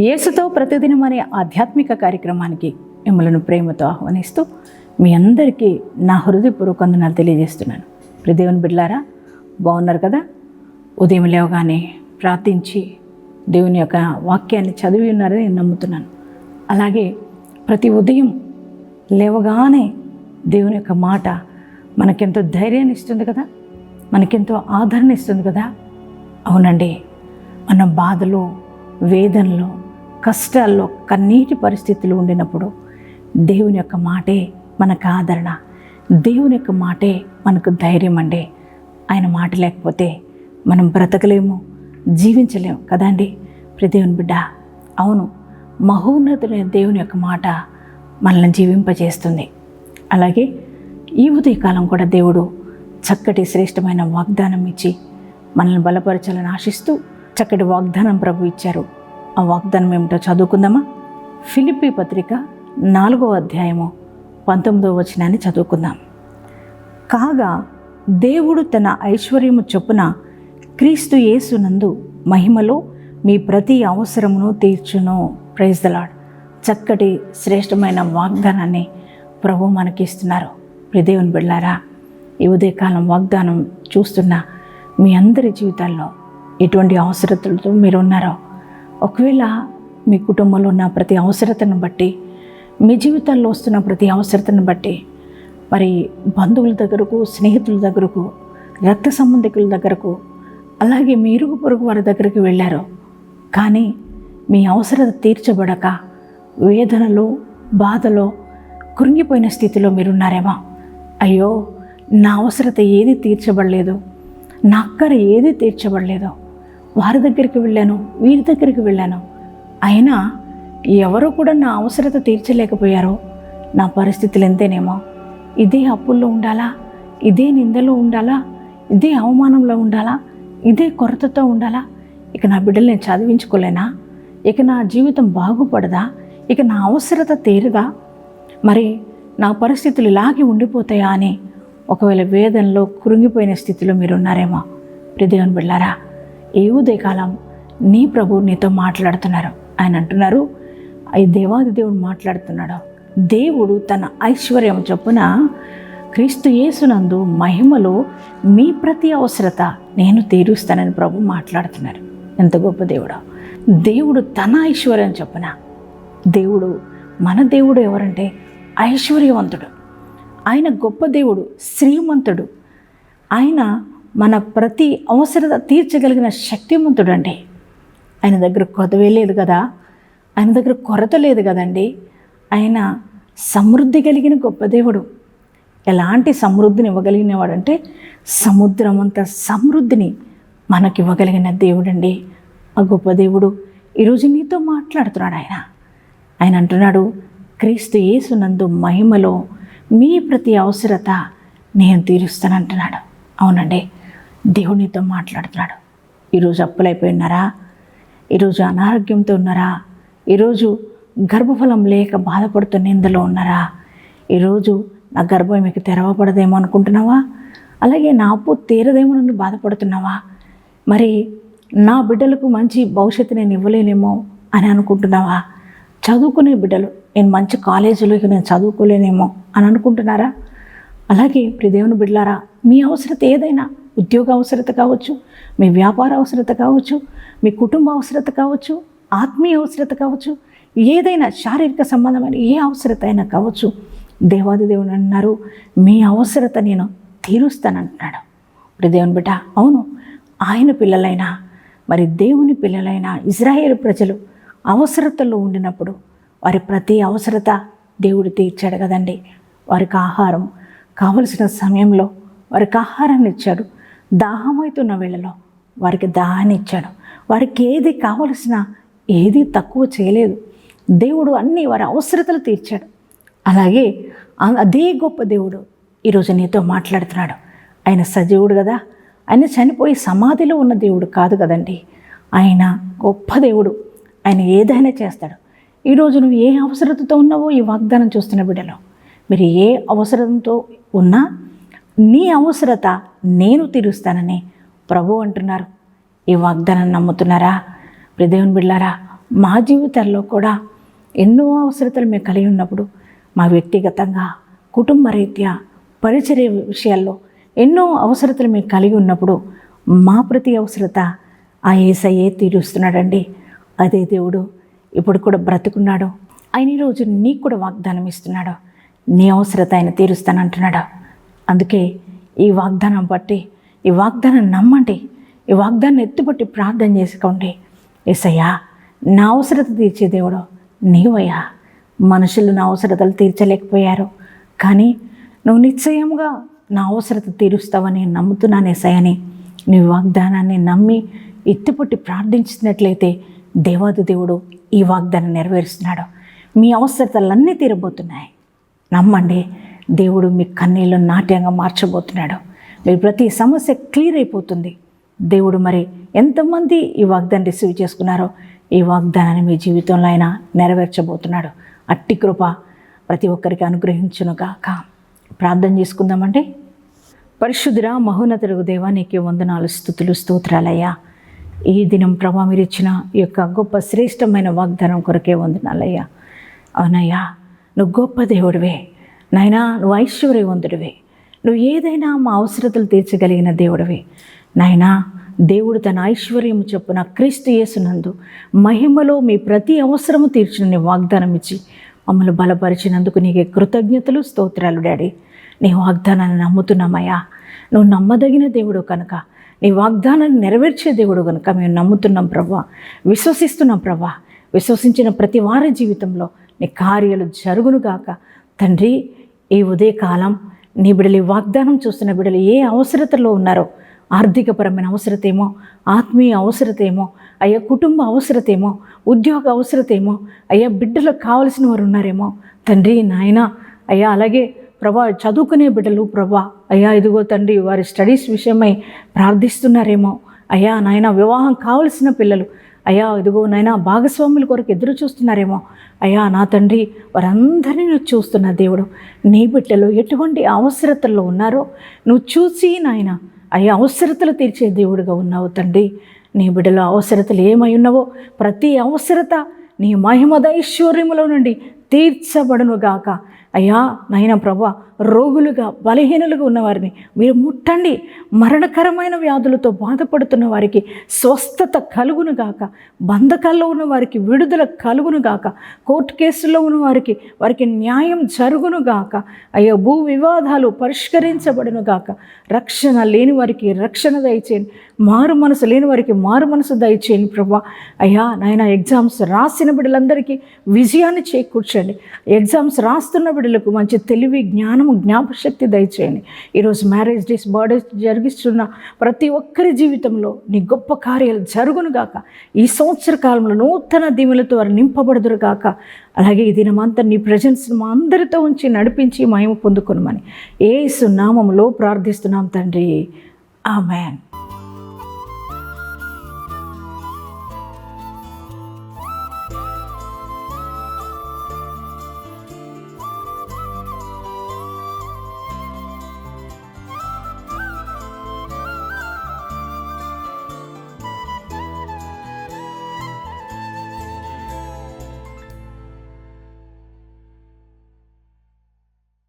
యేసుతో ప్రతిదినం అనే ఆధ్యాత్మిక కార్యక్రమానికి మిమ్మల్ని ప్రేమతో ఆహ్వానిస్తూ మీ అందరికీ నా హృదయపూర్వక వందనాలు తెలియజేస్తున్నాను. ప్రదేవుని బిడ్లారా బాగున్నారు కదా? ఉదయం లేవగానే ప్రార్థించి దేవుని యొక్క వాక్యాన్ని చదివి ఉన్నారని నేను నమ్ముతున్నాను. అలాగే ప్రతి ఉదయం లేవగానే దేవుని యొక్క మాట మనకెంతో ధైర్యాన్ని ఇస్తుంది కదా? మనకెంతో ఆదరణ ఇస్తుంది కదా? అవునండి మన బాధలో వేదనలో కష్టాల్లో కన్నీటి పరిస్థితులు ఉండినప్పుడు దేవుని యొక్క మాటే మనకు ఆదరణ. దేవుని యొక్క మాటే మనకు ధైర్యం అండి. ఆయన మాట లేకపోతే మనం బ్రతకలేము జీవించలేము కదండి ప్రదేవుని బిడ్డ అవును మహోన్నతులైన దేవుని యొక్క మాట మనల్ని జీవింపజేస్తుంది. అలాగే ఈ ఉదయకాలం కూడా దేవుడు చక్కటి శ్రేష్టమైన వాగ్దానం ఇచ్చి మనల్ని బలపరచాలని ఆశిస్తూ చక్కటి వాగ్దానం ప్రభు ఇచ్చారు. ఆ వాగ్దానం ఏమిటో చదువుకుందామా? ఫిలిపి పత్రిక నాలుగో అధ్యాయము పంతొమ్మిదో వచనాన్ని చదువుకుందాం. కాగా దేవుడు తన ఐశ్వర్యము చొప్పున క్రీస్తు యేసునందు మహిమలో మీ ప్రతి అవసరమును తీర్చును. ప్రైజ్దలాడ్ చక్కటి శ్రేష్టమైన వాగ్దానాన్ని ప్రభు మనకిస్తున్నారు. ప్రదేవుని బిళ్ళారా ఈ ఉదయకాలం వాగ్దానం చూస్తున్న మీ అందరి జీవితాల్లో ఎటువంటి అవసరతలతో మీరు ఉన్నారో ఒకవేళ మీ కుటుంబంలో ఉన్న ప్రతి అవసరతను బట్టి మీ జీవితాల్లో వస్తున్న ప్రతి అవసరతను బట్టి మరి బంధువుల దగ్గరకు స్నేహితుల దగ్గరకు రక్త సంబంధికుల దగ్గరకు అలాగే మీ ఇరుగు పొరుగు వారి దగ్గరికి వెళ్ళారు కానీ మీ అవసరత తీర్చబడక వేదనలో బాధలో కృంగిపోయిన స్థితిలో మీరున్నారేమో. అయ్యో నా అవసరత ఏది తీర్చబడలేదు? నా అక్కర ఏది తీర్చబడలేదు? వారి దగ్గరికి వెళ్ళాను వీరి దగ్గరికి వెళ్ళాను. అయినా ఎవరు కూడా నా అవసరత తీర్చలేకపోయారో నా పరిస్థితులు ఎంతేనేమో. ఇదే అప్పుల్లో ఉండాలా? ఇదే నిందలో ఉండాలా? ఇదే అవమానంలో ఉండాలా? ఇదే కొరతతో ఉండాలా? ఇక నా బిడ్డలు నేను చదివించుకోలేనా? ఇక నా జీవితం బాగుపడదా? ఇక నా అవసరత తీరదా? మరి నా పరిస్థితులు ఇలాగే ఉండిపోతాయా అని ఒకవేళ వేదనలో కృంగిపోయిన స్థితిలో మీరు ఉన్నారేమో హృదయం బిళ్ళారా ఏ ఉదయకాలం నీ ప్రభు నీతో మాట్లాడుతున్నారు. ఆయన అంటున్నారు ఈ దేవాది దేవుడు మాట్లాడుతున్నాడు. దేవుడు తన ఐశ్వర్యం చొప్పున క్రీస్తు యేసునందు మహిమలో మీ ప్రతి అవసరత నేను తీరుస్తానని ప్రభు మాట్లాడుతున్నారు. ఎంత గొప్ప దేవుడు. దేవుడు తన ఐశ్వర్యం చొప్పున దేవుడు మన దేవుడు ఎవరంటే ఐశ్వర్యవంతుడు. ఆయన గొప్ప దేవుడు శ్రీమంతుడు. ఆయన మన ప్రతి అవసరత తీర్చగలిగిన శక్తిమంతుడు అండి ఆయన దగ్గర కొదవే లేదు కదా. ఆయన దగ్గర కొరత లేదు కదండి. ఆయన సమృద్ధి కలిగిన గొప్ప దేవుడు. ఎలాంటి సమృద్ధిని ఇవ్వగలిగినవాడు అంటే సముద్రం అంత సమృద్ధిని మనకి ఇవ్వగలిగిన దేవుడండి. ఆ గొప్ప దేవుడు ఈరోజు నీతో మాట్లాడుతున్నాడు ఆయన. ఆయన అంటున్నాడు క్రీస్తు యేసునందు మహిమలో మీ ప్రతి అవసరత నేను తీరుస్తానంటున్నాడు. అవునండి. దేవునితో మాట్లాడుతున్నాడు. ఈరోజు అప్పులైపోయి ఉన్నారా ఈరోజు అనారోగ్యంతో ఉన్నారా? ఈరోజు గర్భఫలం లేక బాధపడుతున్న నిందలో ఉన్నారా? ఈరోజు నా గర్భం మీకు తెరవబడదేమో అనుకుంటున్నావా? అలాగే నా అప్పు తీరదేమో నన్ను బాధపడుతున్నావా? మరి నా బిడ్డలకు మంచి భవిష్యత్తు నేను ఇవ్వలేనేమో అని అనుకుంటున్నావా? చదువుకునే బిడ్డలు నేను మంచి కాలేజీలోకి నేను చదువుకోలేనేమో అని అనుకుంటున్నారా? అలాగే ప్రిదేవుని బిడ్డలారా మీ అవసరత ఏదైనా ఉద్యోగ అవసరత కావచ్చు మీ వ్యాపార అవసరత కావచ్చు మీ కుటుంబ అవసరత కావచ్చు ఆత్మీయ అవసరత కావచ్చు ఏదైనా శారీరక సంబంధమైన ఏ అవసరత అయినా కావచ్చు. దేవాది దేవుని అన్నారు మీ అవసరత నేను తీరుస్తానంటున్నాడు. ఇప్పుడు దేవుని బిడ్డ అవును ఆయన పిల్లలైనా మరి దేవుని పిల్లలైన ఇజ్రాయేల్ ప్రజలు అవసరతలో ఉండినప్పుడు వారి ప్రతి అవసరత దేవుడు తీర్చాడు కదండి. వారికి ఆహారం కావలసిన సమయంలో వారికి ఆహారాన్ని ఇచ్చాడు. దాహమవుతున్న వేళలో వారికి దాహాన్ని ఇచ్చాడు. వారికి ఏది కావలసిన ఏది తక్కువ చేయలేదు. దేవుడు అన్ని వారి అవసరతలు తీర్చాడు. అలాగే అదే గొప్ప దేవుడు ఈరోజు నీతో మాట్లాడుతున్నాడు. ఆయన సజీవుడు కదా. ఆయన చనిపోయి సమాధిలో ఉన్న దేవుడు కాదు కదండి. ఆయన గొప్ప దేవుడు. ఆయన ఏదైనా చేస్తాడు. ఈరోజు నువ్వు ఏ అవసరతతో ఉన్నావో ఈ వాగ్దానం చూస్తున్న బిడ్డలో మీరు ఏ అవసరంతో ఉన్నా నీ అవసరత నేను తీరుస్తానని ప్రభు అంటున్నారు. ఈ వాగ్దానం నమ్ముతున్నారా? ప్రదేవుని బిళ్ళారా మా జీవితాల్లో కూడా ఎన్నో అవసరతలు మేము కలిగి ఉన్నప్పుడు మా వ్యక్తిగతంగా కుటుంబ రీత్యా పరిచర్య విషయాల్లో ఎన్నో అవసరతలు మేము కలిగి ఉన్నప్పుడు మా ప్రతి అవసరత ఆ ఏసయ్యే తీరుస్తున్నాడండి. అదే దేవుడు ఇప్పుడు కూడా బ్రతుకున్నాడు. ఆయన ఈరోజు నీకు కూడా వాగ్దానం ఇస్తున్నాడు. నీ అవసరత ఆయన తీరుస్తానంటున్నాడు. అందుకే ఈ వాగ్దానం బట్టి ఈ వాగ్దానం నమ్మండి ఈ వాగ్దానం ఎత్తుపట్టి ప్రార్థన చేసుకోండి. ఏసయ్యా నా అవసరత తీర్చే దేవుడు నీవయ్యా. మనుషులు నా అవసరతలు తీర్చలేకపోయారు కానీ నువ్వు నిశ్చయంగా నా అవసరత తీరుస్తావని నమ్ముతున్నాను ఎసయ్యని నీ వాగ్దానాన్ని నమ్మి ఎత్తుపట్టి ప్రార్థించినట్లయితే దేవాది దేవుడు ఈ వాగ్దానం నెరవేరుస్తున్నాడు. మీ అవసరతలన్నీ తీరబోతున్నాయి. నమ్మండి దేవుడు మీ కన్నీళ్ళు నాట్యంగా మార్చబోతున్నాడు. మీ ప్రతి సమస్య క్లియర్ అయిపోతుంది. దేవుడు మరి ఎంతమంది ఈ వాగ్దాన్ని రిసీవ్ చేసుకున్నారో ఈ వాగ్దానాన్ని మీ జీవితంలో ఆయన నెరవేర్చబోతున్నాడు. అట్టి కృప ప్రతి ఒక్కరికి అనుగ్రహించునుగాక ప్రార్థన చేసుకుందామండి. పరిశుద్ధురా మహోన్నతుడు దేవా నీకే వందనాలు స్థుతులు స్తోత్రాలయ్యా. ఈ దినం ప్రభా మీరు ఇచ్చిన ఈ యొక్క గొప్ప శ్రేష్టమైన వాగ్దానం కొరకే వందనాలయ్యా. అవునయ్యా నువ్వు గొప్ప దేవుడివే. నాయనా నువ్వు ఐశ్వర్యవంతుడివే. నువ్వు ఏదైనా మా అవసరతలు తీర్చగలిగిన దేవుడివే. నాయనా దేవుడు తన ఐశ్వర్యం చొప్పున క్రీస్తు యేసునందు మహిమలో మీ ప్రతి అవసరము తీర్చిన నీ వాగ్దానం ఇచ్చి మమ్మల్ని బలపరిచినందుకు నీకే కృతజ్ఞతలు స్తోత్రాలు డాడీ. నీ వాగ్దానాన్ని నమ్ముతున్నామయ్యా. నువ్వు నమ్మదగిన దేవుడు కనుక. నీ వాగ్దానాన్ని నెరవేర్చే దేవుడు కనుక మేము నమ్ముతున్నాం ప్రభా. విశ్వసిస్తున్నాం ప్రభా. విశ్వసించిన ప్రతి వారి జీవితంలో నీ కార్యాలు జరుగునుగాక. తండ్రి ఈ ఉదయకాలం నీ బిడ్డలు ఈ వాగ్దానం చూస్తున్న బిడ్డలు ఏ అవసరతలో ఉన్నారో ఆర్థికపరమైన అవసరతేమో ఆత్మీయ అవసరతేమో అయ్యా కుటుంబ అవసరతేమో ఉద్యోగ అవసరతేమో అయ్యా బిడ్డలకు కావలసిన వారు ఉన్నారేమో. తండ్రి నాయన అయ్యా అలాగే ప్రభా చదువుకునే బిడ్డలు ప్రభా అయ్యా ఇదిగో తండ్రి వారి స్టడీస్ విషయమై ప్రార్థిస్తున్నారేమో. అయ్యా నాయన వివాహం కావలసిన పిల్లలు అయ్యా ఇదిగో నాయన భాగస్వాముల కొరకు ఎదురు చూస్తున్నారేమో. అయ్యా నా తండ్రి వారందరినీ నువ్వు చూస్తున్న దేవుడు. నీ బిడ్డలు ఎటువంటి అవసరతల్లో ఉన్నారో నువ్వు చూసి నాయన అయ్యా అవసరతలు తీర్చే దేవుడుగా ఉన్నావు తండ్రి. నీ బిడ్డలో అవసరతలు ఏమై ఉన్నావో ప్రతి అవసరత నీ మహిమద మహిమదైశ్వర్యములో నుండి తీర్చబడునుగాక అయ్యా నాయన ప్రభు రోగులుగా బలహీనులుగా ఉన్నవారిని మీరు ముట్టండి. మరణకరమైన వ్యాధులతో బాధపడుతున్న వారికి స్వస్థత కలుగునుగాక బంధకాల్లో ఉన్న వారికి విడుదల కలుగునుగాక కోర్టు కేసుల్లో ఉన్న వారికి వారికి న్యాయం జరుగునుగాక అయ్యా భూ వివాదాలు పరిష్కరించబడునుగాక రక్షణ లేని వారికి రక్షణ దయచేయండి. మారు మనసు లేని వారికి మారు మనసు దయచేయండి ప్రభు. అయ్యా నాయన ఎగ్జామ్స్ రాసిన బిడ్డలందరికీ విజయాన్ని చేకూర్చండి. ఎగ్జామ్స్ రాస్తున్న బిడ్డలకు మంచి తెలివి జ్ఞానము జ్ఞాపశక్తి దయచేయండి. ఈరోజు మ్యారేజ్ డేస్ బర్త్డేస్ జరిగిస్తున్న ప్రతి ఒక్కరి జీవితంలో నీ గొప్ప కార్యాలు జరుగునుగాక ఈ సంవత్సర కాలంలో నూతన దీవులతో వారు నింపబడుదురుగాక అలాగే ఈ దినమంతా నీ ప్రజెన్స్ మా అందరితో ఉంచి నడిపించి మహిమ పొందుకునమని. ఏసు నామంలో ప్రార్థిస్తున్నాం తండ్రి. ఆమెన్.